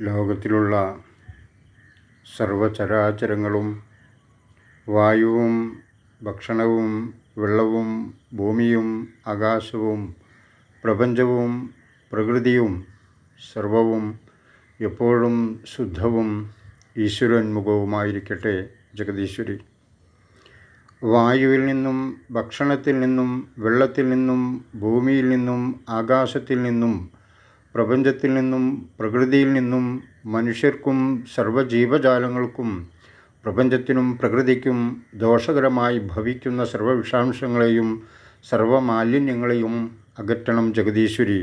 ലോകത്തിലുള്ള സർവചരാചരങ്ങളും വായുവും ഭക്ഷണവും വെള്ളവും ഭൂമിയും ആകാശവും പ്രപഞ്ചവും പ്രകൃതിയും സർവവും എപ്പോഴും ശുദ്ധവും ഈശ്വരോന്മുഖവുമായിരിക്കട്ടെ ജഗദീശ്വരി. വായുവിൽ നിന്നും ഭക്ഷണത്തിൽ നിന്നും വെള്ളത്തിൽ നിന്നും ഭൂമിയിൽ നിന്നും ആകാശത്തിൽ നിന്നും പ്രപഞ്ചത്തിൽ നിന്നും പ്രകൃതിയിൽ നിന്നും മനുഷ്യർക്കും സർവജീവജാലങ്ങൾക്കും പ്രപഞ്ചത്തിനും പ്രകൃതിക്കും ദോഷകരമായി ഭവിക്കുന്ന സർവവിഷാംശങ്ങളെയും സർവമാലിന്യങ്ങളെയും അകറ്റണം ജഗദീശ്വരി.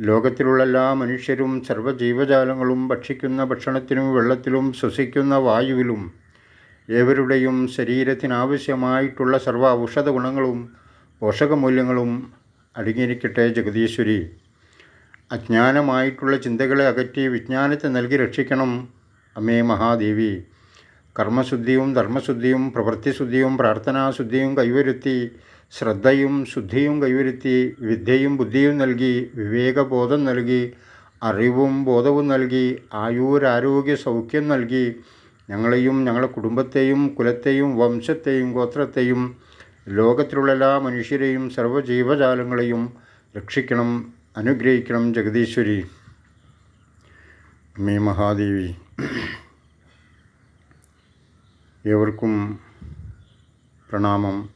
ലോകത്തിലുള്ള എല്ലാ മനുഷ്യരും സർവജീവജാലങ്ങളും ഭക്ഷിക്കുന്ന ഭക്ഷണത്തിലും വെള്ളത്തിലും ശ്വസിക്കുന്ന വായുവിലും ഏവരുടെയും ശരീരത്തിനാവശ്യമായിട്ടുള്ള സർവ ഔഷധ ഗുണങ്ങളും പോഷകമൂല്യങ്ങളും അടങ്ങിയിരിക്കട്ടെ ജഗദീശ്വരി. അജ്ഞാനമായിട്ടുള്ള ചിന്തകളെ അകറ്റി വിജ്ഞാനത്തെ നൽകി രക്ഷിക്കണം അമ്മേ മഹാദേവി. കർമ്മശുദ്ധിയും ധർമ്മശുദ്ധിയും പ്രവൃത്തിശുദ്ധിയും പ്രാർത്ഥനാശുദ്ധിയും കൈവരുത്തി ശ്രദ്ധയും ശുദ്ധിയും കൈവരുത്തി വിദ്യയും ബുദ്ധിയും നൽകി വിവേകബോധം നൽകി അറിവും ബോധവും നൽകി ആയുരാരോഗ്യ സൗഖ്യം നൽകി ഞങ്ങളെയും ഞങ്ങളുടെ കുടുംബത്തെയും കുലത്തെയും വംശത്തെയും ഗോത്രത്തെയും ലോകത്തിലുള്ള എല്ലാ മനുഷ്യരെയും സർവജീവജാലങ്ങളെയും രക്ഷിക്കണം. അനുഗ്രഹിക്കണം ജഗദീശ്വരി. അമ്മേ മഹാദേവി. ഏവർക്കും പ്രണാമം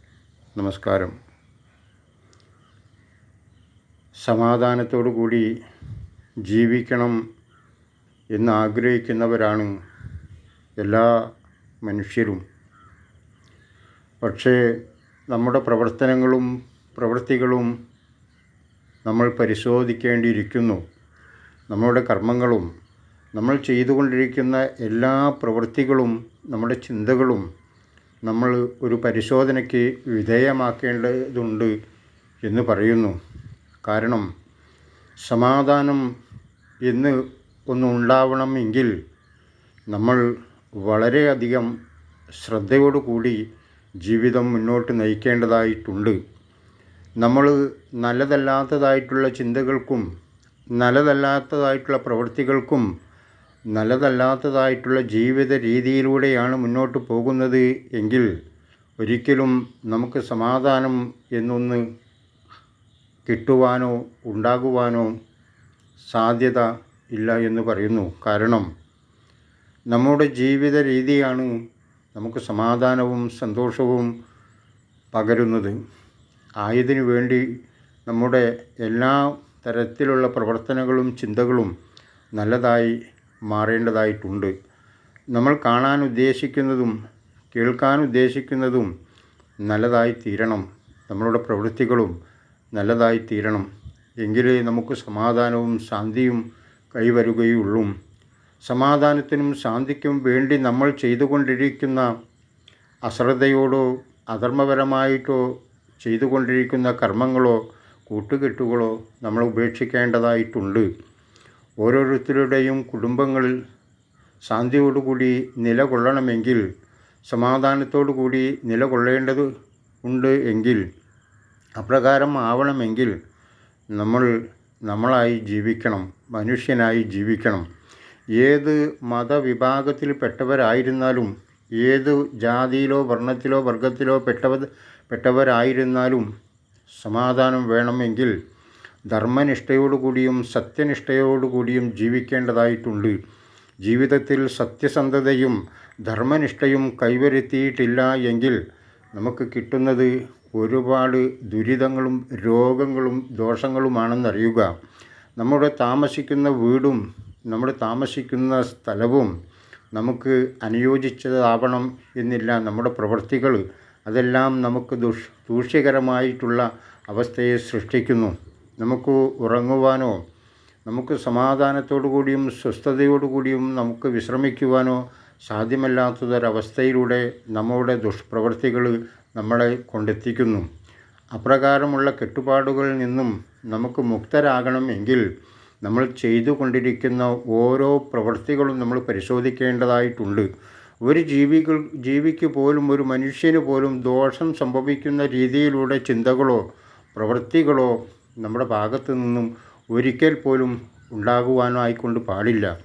നമസ്കാരം. സമാധാനത്തോടു കൂടി ജീവിക്കണം എന്ന് ആഗ്രഹിക്കുന്നവരാണ് എല്ലാ മനുഷ്യരും. പക്ഷേ നമ്മുടെ പ്രവർത്തനങ്ങളും പ്രവൃത്തികളും നമ്മൾ പരിശോധിക്കേണ്ടിയിരിക്കുന്നു. നമ്മുടെ കർമ്മങ്ങളും നമ്മൾ ചെയ്തുകൊണ്ടിരിക്കുന്ന എല്ലാ പ്രവൃത്തികളും നമ്മുടെ ചിന്തകളും നമ്മൾ ഒരു പരിശോധനയ്ക്ക് വിധേയമാക്കേണ്ടതുണ്ട് എന്ന് പറയുന്നു. കാരണം സമാധാനം എന്ന് ഒന്നുണ്ടാവണമെങ്കിൽ നമ്മൾ വളരെയധികം ശ്രദ്ധയോടുകൂടി ജീവിതം മുന്നോട്ട് നയിക്കേണ്ടതായിട്ടുണ്ട്. നമ്മൾ നല്ലതല്ലാത്തതായിട്ടുള്ള ചിന്തകൾക്കും നല്ലതല്ലാത്തതായിട്ടുള്ള പ്രവൃത്തികൾക്കും നല്ലതല്ലാത്തതായിട്ടുള്ള ജീവിത രീതിയിലൂടെയാണ് മുന്നോട്ട് പോകുന്നത് എങ്കിൽ ഒരിക്കലും നമുക്ക് സമാധാനം എന്നൊന്ന് കിട്ടുവാനോ ഉണ്ടാകുവാനോ സാധ്യത ഇല്ല എന്ന് പറയുന്നു. കാരണം നമ്മുടെ ജീവിത രീതിയാണ് നമുക്ക് സമാധാനവും സന്തോഷവും പകരുന്നത്. ആയതിനു വേണ്ടി നമ്മുടെ എല്ലാ തരത്തിലുള്ള പ്രവർത്തനങ്ങളും ചിന്തകളും നല്ലതായി മാറേണ്ടതായിട്ടുണ്ട്. നമ്മൾ കാണാൻ ഉദ്ദേശിക്കുന്നതും കേൾക്കാൻ ഉദ്ദേശിക്കുന്നതും നല്ലതായി തീരണം. നമ്മളുടെ പ്രവൃത്തികളും നല്ലതായി തീരണം. എങ്കിലേ നമുക്ക് സമാധാനവും ശാന്തിയും കൈവരുകയുള്ളൂ. സമാധാനത്തിനും ശാന്തിക്കും വേണ്ടി നമ്മൾ ചെയ്തുകൊണ്ടിരിക്കുന്ന അശ്രദ്ധയോടോ അധർമ്മപരമായിട്ടോ ചെയ്തുകൊണ്ടിരിക്കുന്ന കർമ്മങ്ങളോ കൂട്ടുകെട്ടുകളോ നമ്മൾ ഉപേക്ഷിക്കേണ്ടതായിട്ടുണ്ട്. ഓരോരുത്തരുടെയും കുടുംബങ്ങളിൽ ശാന്തിയോടുകൂടി നിലകൊള്ളണമെങ്കിൽ സമാധാനത്തോടുകൂടി നിലകൊള്ളേണ്ടത് ഉണ്ട് എങ്കിൽ അപ്രകാരം ആവണമെങ്കിൽ നമ്മൾ നമ്മളായി ജീവിക്കണം മനുഷ്യനായി ജീവിക്കണം. ഏത് മതവിഭാഗത്തിൽ പെട്ടവരായിരുന്നാലും ഏത് ജാതിയിലോ വർണത്തിലോ വർഗത്തിലോ പെട്ടവ പെട്ടവരായിരുന്നാലും സമാധാനം വേണമെങ്കിൽ ധർമ്മനിഷ്ഠയോടുകൂടിയും സത്യനിഷ്ഠയോടുകൂടിയും ജീവിക്കേണ്ടതായിട്ടുണ്ട്. ജീവിതത്തിൽ സത്യസന്ധതയും ധർമ്മനിഷ്ഠയും കൈവരുത്തിയിട്ടില്ല എങ്കിൽ നമുക്ക് കിട്ടുന്നത് ഒരുപാട് ദുരിതങ്ങളും രോഗങ്ങളും ദോഷങ്ങളുമാണെന്നറിയുക. നമ്മുടെ താമസിക്കുന്ന വീടും നമ്മുടെ താമസിക്കുന്ന സ്ഥലവും നമുക്ക് അനുയോജിച്ചതാവണം എന്നില്ല നമ്മുടെ പ്രവൃത്തികൾ അതെല്ലാം നമുക്ക് ദുഷ് ദൂഷ്യകരമായിട്ടുള്ള അവസ്ഥയെ സൃഷ്ടിക്കുന്നു. നമുക്ക് ഉറങ്ങുവാനോ നമുക്ക് സമാധാനത്തോടു കൂടിയും സ്വസ്ഥതയോടു കൂടിയും നമുക്ക് വിശ്രമിക്കുവാനോ സാധ്യമല്ലാത്തതൊരവസ്ഥയിലൂടെ നമ്മുടെ ദുഷ്പ്രവൃത്തികൾ നമ്മളെ കൊണ്ടെത്തിക്കുന്നു. അപ്രകാരമുള്ള കെട്ടുപാടുകളിൽ നിന്നും നമുക്ക് മുക്തരാകണമെങ്കിൽ നമ്മൾ ചെയ്തു കൊണ്ടിരിക്കുന്ന ഓരോ പ്രവൃത്തികളും നമ്മൾ പരിശോധിക്കേണ്ടതായിട്ടുണ്ട്. ഒരു ജീവികൾ ജീവിക്ക് പോലും ഒരു മനുഷ്യന് പോലും ദോഷം സംഭവിക്കുന്ന രീതിയിലൂടെ ചിന്തകളോ പ്രവൃത്തികളോ നമ്മുടെ ഭാഗത്തു നിന്നും ഒരിക്കൽ പോലും ഉണ്ടാകുവാനോ ആയിക്കൊണ്ട് പാടില്ല.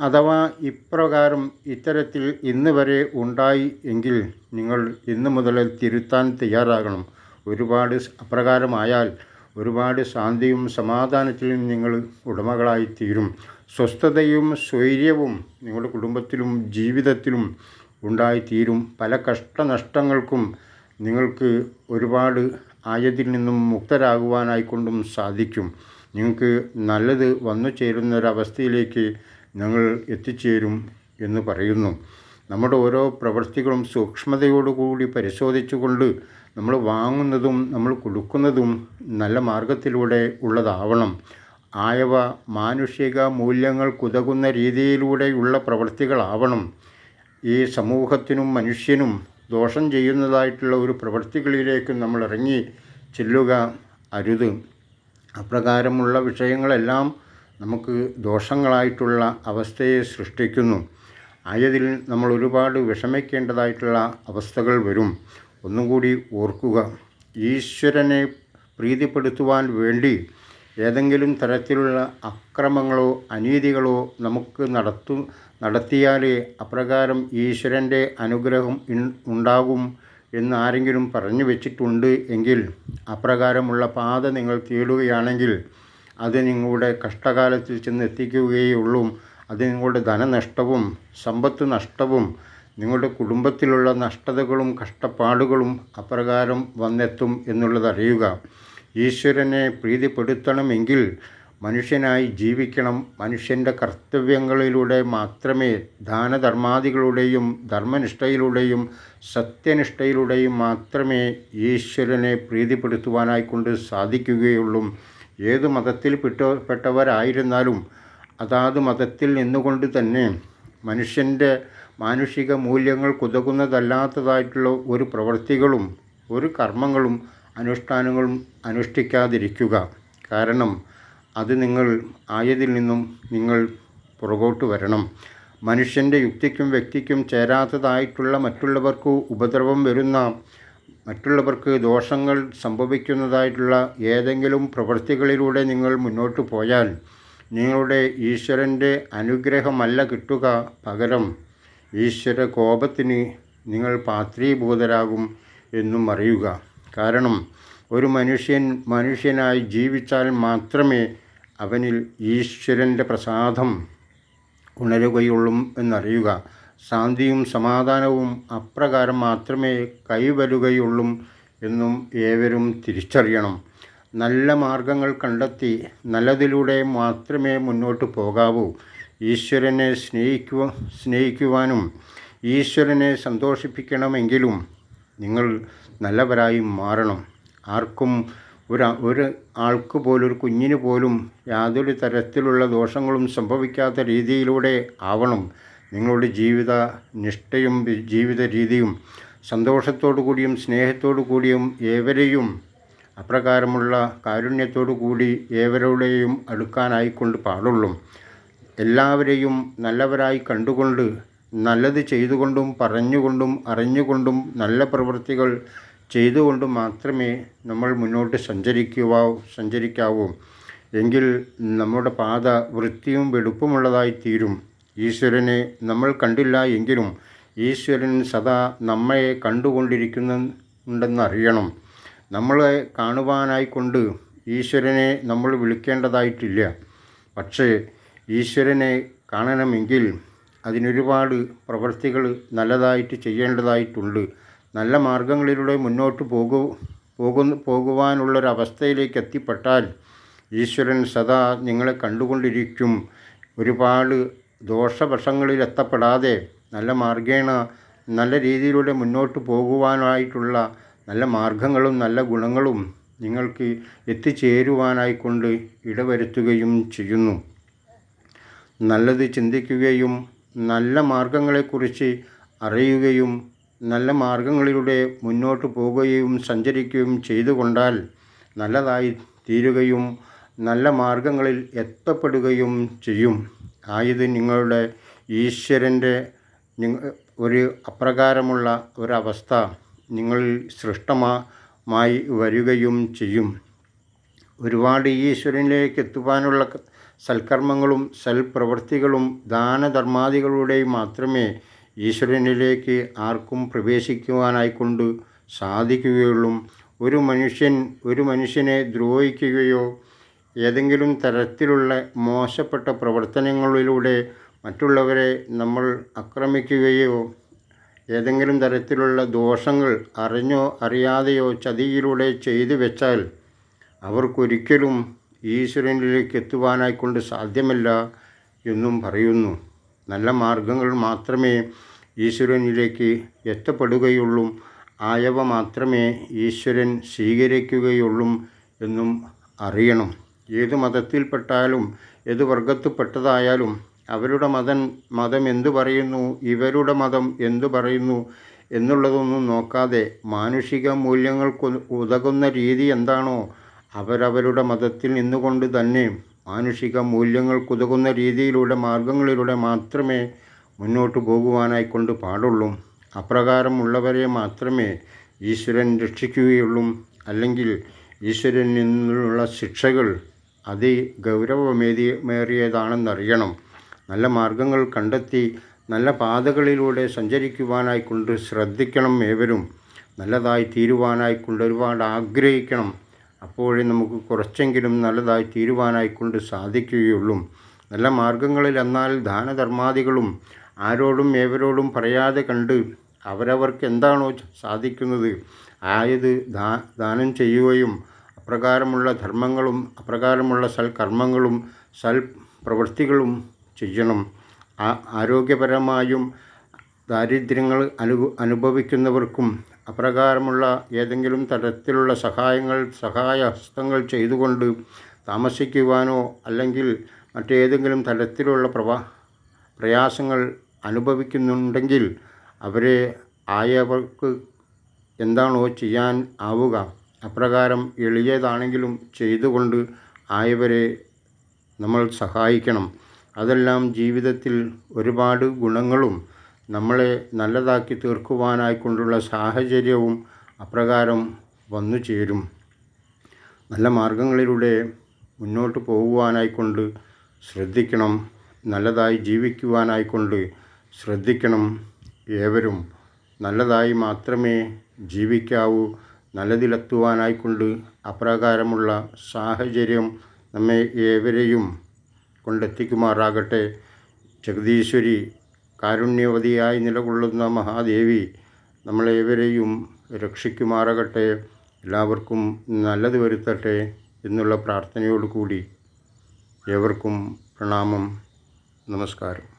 അഥവാ ഇപ്രകാരം ഇത്തരത്തിൽ ഇന്ന് വരെ ഉണ്ടായി എങ്കിൽ നിങ്ങൾ ഇന്ന് മുതൽ തിരുത്താൻ തയ്യാറാകണം. ഒരുപാട് അപ്രകാരമായാൽ ഒരുപാട് ശാന്തിയും സമാധാനത്തിലും നിങ്ങൾ ഉടമകളായി തീരും സ്വസ്ഥതയും സ്വൈര്യവും നിങ്ങളുടെ കുടുംബത്തിലും ജീവിതത്തിലും ഉണ്ടായിത്തീരും. പല കഷ്ടനഷ്ടങ്ങൾക്കും നിങ്ങൾക്ക് ഒരുപാട് ആയതിൽ നിന്നും മുക്തരാകുവാനായിക്കൊണ്ടും സാധിക്കും. നിങ്ങൾക്ക് നല്ലത് വന്നു ചേരുന്ന ഒരവസ്ഥയിലേക്ക് ഞങ്ങൾ എത്തിച്ചേരും എന്ന് പറയുന്നു. നമ്മുടെ ഓരോ പ്രവൃത്തികളും സൂക്ഷ്മതയോടുകൂടി പരിശോധിച്ചുകൊണ്ട് നമ്മൾ വാങ്ങുന്നതും നമ്മൾ കൊടുക്കുന്നതും നല്ല മാർഗത്തിലൂടെ ഉള്ളതാവണം. ആയവ മാനുഷിക മൂല്യങ്ങൾ മൂല്യങ്ങൾക്കുതകുന്ന രീതിയിലൂടെയുള്ള പ്രവൃത്തികളാവണം. ഈ സമൂഹത്തിനും മനുഷ്യനും ദോഷം ചെയ്യുന്നതായിട്ടുള്ള ഒരു പ്രവൃത്തികളിലേക്ക് നമ്മൾ ഇറങ്ങി ചെല്ലുക അരുത്. അപ്രകാരമുള്ള വിഷയങ്ങളെല്ലാം നമുക്ക് ദോഷങ്ങളായിട്ടുള്ള അവസ്ഥയെ സൃഷ്ടിക്കുന്നു. ആയതിൽ നമ്മൾ ഒരുപാട് വിഷമിക്കേണ്ടതായിട്ടുള്ള അവസ്ഥകൾ വരും. ഒന്നും കൂടി ഓർക്കുക. ഈശ്വരനെ പ്രീതിപ്പെടുത്തുവാൻ വേണ്ടി ഏതെങ്കിലും തരത്തിലുള്ള അക്രമങ്ങളോ അനീതികളോ നമുക്ക് നടത്തു നടത്തിയാലേ അപ്രകാരം ഈശ്വരന്റെ അനുഗ്രഹം ഉണ്ടാകും എന്ന് ആരെങ്കിലും പറഞ്ഞു വെച്ചിട്ടുണ്ട് എങ്കിൽ അപ്രകാരമുള്ള പാത നിങ്ങൾ തേടുകയാണെങ്കിൽ അത് നിങ്ങളുടെ കഷ്ടകാലത്തിൽ ചെന്ന് എത്തിക്കുകയുള്ളൂ അത് നിങ്ങളുടെ ധനനഷ്ടവും സമ്പത്ത് നഷ്ടവും നിങ്ങളുടെ കുടുംബത്തിലുള്ള നഷ്ടതകളും കഷ്ടപ്പാടുകളും അപ്രകാരം വന്നെത്തും എന്നുള്ളത് അറിയുക. ഈശ്വരനെ പ്രീതിപ്പെടുത്തണമെങ്കിൽ മനുഷ്യനായി ജീവിക്കണം. മനുഷ്യന്റെ കർത്തവ്യങ്ങളിലൂടെ മാത്രമേ ദാനധർമാദികളുടെയും ധർമ്മനിഷ്ഠയിലൂടെയും സത്യനിഷ്ഠയിലൂടെയും മാത്രമേ ഈശ്വരനെ പ്രീതിപ്പെടുത്തുവാനായിക്കൊണ്ട് സാധിക്കുകയുള്ളൂ. ഏത് മതത്തിൽ പെട്ടവരായിരുന്നാലും അതാത് മതത്തിൽ നിന്നുകൊണ്ട് തന്നെ മനുഷ്യന്റെ മാനുഷിക മൂല്യങ്ങൾ മൂല്യങ്ങൾക്കുതകുന്നതല്ലാത്തതായിട്ടുള്ള ഒരു പ്രവൃത്തികളും ഒരു കർമ്മങ്ങളും അനുഷ്ഠാനങ്ങളും അനുഷ്ഠിക്കാതിരിക്കുക. കാരണം അത് നിങ്ങൾ ആയതിൽ നിന്നും നിങ്ങൾ പുറകോട്ട് വരണം. മനുഷ്യന്റെ യുക്തിക്കും വ്യക്തിക്കും ചേരാത്തതായിട്ടുള്ള മറ്റുള്ളവർക്ക് ഉപദ്രവം വരുന്ന മറ്റുള്ളവർക്ക് ദോഷങ്ങൾ സംഭവിക്കുന്നതായിട്ടുള്ള ഏതെങ്കിലും പ്രവൃത്തികളിലൂടെ നിങ്ങൾ മുന്നോട്ട് പോയാൽ നിങ്ങളുടെ ഈശ്വരന്റെ അനുഗ്രഹമല്ല കിട്ടുക പകരം ഈശ്വര കോപത്തിന് നിങ്ങൾ പാത്രീഭൂതരാകും എന്നും അറിയുക. കാരണം ഒരു മനുഷ്യൻ മനുഷ്യനായി ജീവിച്ചാൽ മാത്രമേ അവനിൽ ഈശ്വരന്റെ പ്രസാദം ഉണരുകയുള്ളൂ എന്നറിയുക. ശാന്തിയും സമാധാനവും അപ്രകാരം മാത്രമേ കൈവരുകയുള്ളൂ എന്നും ഏവരും തിരിച്ചറിയണം. നല്ല മാർഗങ്ങൾ കണ്ടെത്തി നല്ലതിലൂടെ മാത്രമേ മുന്നോട്ട് പോകാവൂ. ഈശ്വരനെ സ്നേഹിക്കുക സ്നേഹിക്കുവാനും ഈശ്വരനെ സന്തോഷിപ്പിക്കണമെങ്കിലും നിങ്ങൾ നല്ലവരായി മാറണം. ആർക്കും ഒരു ഒരു ആൾക്ക് പോലും ഒരു കുഞ്ഞിന് പോലും യാതൊരു തരത്തിലുള്ള ദോഷങ്ങളും സംഭവിക്കാത്ത രീതിയിലൂടെ ആവണം. നിങ്ങളുടെ ജീവിത നിഷ്ഠയും ജീവിത രീതിയും സന്തോഷത്തോടു കൂടിയും സ്നേഹത്തോടു കൂടിയും ഏവരെയും അപ്രകാരമുള്ള കാരുണ്യത്തോടു കൂടി ഏവരുടെയും അടുക്കാനായിക്കൊണ്ട് പാടുള്ളൂ. എല്ലാവരെയും നല്ലവരായി കണ്ടുകൊണ്ട് നല്ലത് ചെയ്തുകൊണ്ടും പറഞ്ഞുകൊണ്ടും അറിഞ്ഞുകൊണ്ടും നല്ല പ്രവൃത്തികൾ ചെയ്തുകൊണ്ട് മാത്രമേ നമ്മൾ മുന്നോട്ട് സഞ്ചരിക്കുവാ സഞ്ചരിക്കാവൂ. എങ്കിൽ നമ്മുടെ പാത വൃത്തിയും വെടുപ്പുമുള്ളതായി തീരും. ഈശ്വരനെ നമ്മൾ കണ്ടില്ല എങ്കിലും ഈശ്വരൻ സദാ നമ്മെ കണ്ടുകൊണ്ടിരിക്കുന്നുണ്ടെന്നറിയണം. നമ്മളെ കാണുവാനായിക്കൊണ്ട് ഈശ്വരനെ നമ്മൾ വിളിക്കേണ്ടതായിട്ടില്ല. പക്ഷേ ഈശ്വരനെ കാണണമെങ്കിൽ അതിനൊരുപാട് പ്രവൃത്തികൾ നല്ലതായിട്ട് ചെയ്യേണ്ടതായിട്ടുണ്ട്. നല്ല മാർഗങ്ങളിലൂടെ മുന്നോട്ട് പോകു പോകുന്ന പോകുവാനുള്ളൊരവസ്ഥയിലേക്ക് എത്തിപ്പെട്ടാൽ ഈശ്വരൻ സദാ നിങ്ങളെ കണ്ടുകൊണ്ടിരിക്കും. ഒരുപാട് ദോഷവശങ്ങളിൽ എത്തപ്പെടാതെ നല്ല മാർഗേണ നല്ല രീതിയിലൂടെ മുന്നോട്ട് പോകുവാനായിട്ടുള്ള നല്ല മാർഗങ്ങളും നല്ല ഗുണങ്ങളും നിങ്ങൾക്ക് എത്തിച്ചേരുവാനായിക്കൊണ്ട് ഇടവരുത്തുകയും ചെയ്യുന്നു. നല്ലത് ചിന്തിക്കുകയും നല്ല മാർഗങ്ങളെക്കുറിച്ച് അറിയുകയും നല്ല മാർഗങ്ങളിലൂടെ മുന്നോട്ട് പോവുകയും സഞ്ചരിക്കുകയും ചെയ്തുകൊണ്ടാൽ നല്ലതായി തീരുകയും നല്ല മാർഗങ്ങളിൽ എത്തപ്പെടുകയും ചെയ്യും. ആയത് നിങ്ങളുടെ ഈശ്വരന്റെ ഒരു അപ്രകാരമുള്ള ഒരവസ്ഥ നിങ്ങളിൽ സൃഷ്ടമായി വരികയും ചെയ്യും. ഒരുപാട് ഈശ്വരനിലേക്ക് എത്തുവാനുള്ള സൽക്കർമ്മങ്ങളും സൽപ്രവൃത്തികളും ദാനധർമാദികളുടെയും മാത്രമേ ഈശ്വരനിലേക്ക് ആർക്കും പ്രവേശിക്കുവാനായിക്കൊണ്ട് സാധിക്കുകയുള്ളൂ. ഒരു മനുഷ്യൻ ഒരു മനുഷ്യനെ ദ്രോഹിക്കുകയോ ഏതെങ്കിലും തരത്തിലുള്ള മോശപ്പെട്ട പ്രവർത്തനങ്ങളിലൂടെ മറ്റുള്ളവരെ നമ്മൾ ആക്രമിക്കുകയോ ഏതെങ്കിലും തരത്തിലുള്ള ദോഷങ്ങൾ അറിഞ്ഞോ അറിയാതെയോ ചതിയിലൂടെ ചെയ്തു വെച്ചാൽ അവർക്കൊരിക്കലും ഈശ്വരനിലേക്ക് എത്തുവാനായിക്കൊണ്ട് സാധ്യമല്ല എന്നും പറയുന്നു. നല്ല മാർഗങ്ങൾ മാത്രമേ ഈശ്വരനിലേക്ക് എത്തപ്പെടുകയുള്ളൂ. ആയവ മാത്രമേ ഈശ്വരൻ സ്വീകരിക്കുകയുള്ളൂ എന്നും അറിയണം. ഏത് മതത്തിൽപ്പെട്ടാലും ഏത് വർഗത്തിൽപ്പെട്ടതായാലും അവരുടെ മതം മതം എന്തു പറയുന്നു ഇവരുടെ മതം എന്തു പറയുന്നു എന്നുള്ളതൊന്നും നോക്കാതെ മാനുഷിക മൂല്യങ്ങൾക്ക് ഉതകുന്ന രീതി എന്താണോ അവരവരുടെ മതത്തിൽ നിന്നുകൊണ്ട് തന്നെ മാനുഷിക മൂല്യങ്ങൾക്കുതകുന്ന രീതിയിലൂടെ മാർഗങ്ങളിലൂടെ മാത്രമേ മുന്നോട്ട് പോകുവാനായിക്കൊണ്ട് പാടുള്ളൂ. അപ്രകാരമുള്ളവരെ മാത്രമേ ഈശ്വരൻ രക്ഷിക്കുകയുള്ളൂ. അല്ലെങ്കിൽ ഈശ്വരനിൽ നിന്നുള്ള ശിക്ഷകൾ അതി ഗൗരവമേറിയതാണെന്നറിയണം. നല്ല മാർഗങ്ങൾ കണ്ടെത്തി നല്ല പാതകളിലൂടെ സഞ്ചരിക്കുവാനായിക്കൊണ്ട് ശ്രദ്ധിക്കണം ഏവരും. നല്ലതായി തീരുവാനായിക്കൊണ്ട് ഒരുപാട് ആഗ്രഹിക്കണം. അപ്പോഴേ നമുക്ക് കുറച്ചെങ്കിലും നല്ലതായി തീരുവാനായിക്കൊണ്ട് സാധിക്കുകയുള്ളൂ. നല്ല മാർഗങ്ങളിൽ എന്നാൽ ദാനധർമാദികളും ആരോടും ഏവരോടും പറയാതെ കണ്ട് അവരവർക്ക് എന്താണോ സാധിക്കുന്നത് ആയത് ദാ ദാനം ചെയ്യുകയും അപ്രകാരമുള്ള ധർമ്മങ്ങളും അപ്രകാരമുള്ള സൽക്കർമ്മങ്ങളും സൽ പ്രവൃത്തികളും ചെയ്യണം ആരോഗ്യപരമായും ദാരിദ്ര്യങ്ങൾ അനു അനുഭവിക്കുന്നവർക്കും അപ്രകാരമുള്ള ഏതെങ്കിലും തരത്തിലുള്ള സഹായങ്ങൾ സഹായഹസ്തങ്ങൾ ചെയ്തുകൊണ്ട് താമസിക്കുവാനോ അല്ലെങ്കിൽ മറ്റേതെങ്കിലും തരത്തിലുള്ള പ്രവാ പ്രയാസങ്ങൾ അനുഭവിക്കുന്നുണ്ടെങ്കിൽ അവരെ ആയവർക്ക് എന്താണോ ചെയ്യാൻ ആവുക. അപ്രകാരം എളിയതാണെങ്കിലും ചെയ്തുകൊണ്ട് ആയവരെ നമ്മൾ സഹായിക്കണം. അതെല്ലാം ജീവിതത്തിൽ ഒരുപാട് ഗുണങ്ങളും നമ്മളെ നല്ലതാക്കി തീർക്കുവാനായിക്കൊണ്ടുള്ള സാഹചര്യവും അപ്രകാരം വന്നു ചേരും. നല്ല മാർഗങ്ങളിലൂടെ മുന്നോട്ട് പോകുവാനായിക്കൊണ്ട് ശ്രദ്ധിക്കണം. നല്ലതായി ജീവിക്കുവാനായിക്കൊണ്ട് ശ്രദ്ധിക്കണം. ഏവരും നല്ലതായി മാത്രമേ ജീവിക്കാവൂ. നല്ലതിലെത്തുവാനായിക്കൊണ്ട് അപ്രകാരമുള്ള സാഹചര്യം നമ്മെ ഏവരെയും കൊണ്ടെത്തിക്കുമാറാകട്ടെ. ജഗദീശ്വരി കാരുണ്യവതിയായി നിലകൊള്ളുന്ന മഹാദേവി നമ്മളേവരെയും രക്ഷിക്കുമാറാകട്ടെ. എല്ലാവർക്കും നല്ലത് വരുത്തട്ടെ എന്നുള്ള പ്രാർത്ഥനയോടുകൂടി ഏവർക്കും പ്രണാമം. നമസ്കാരം.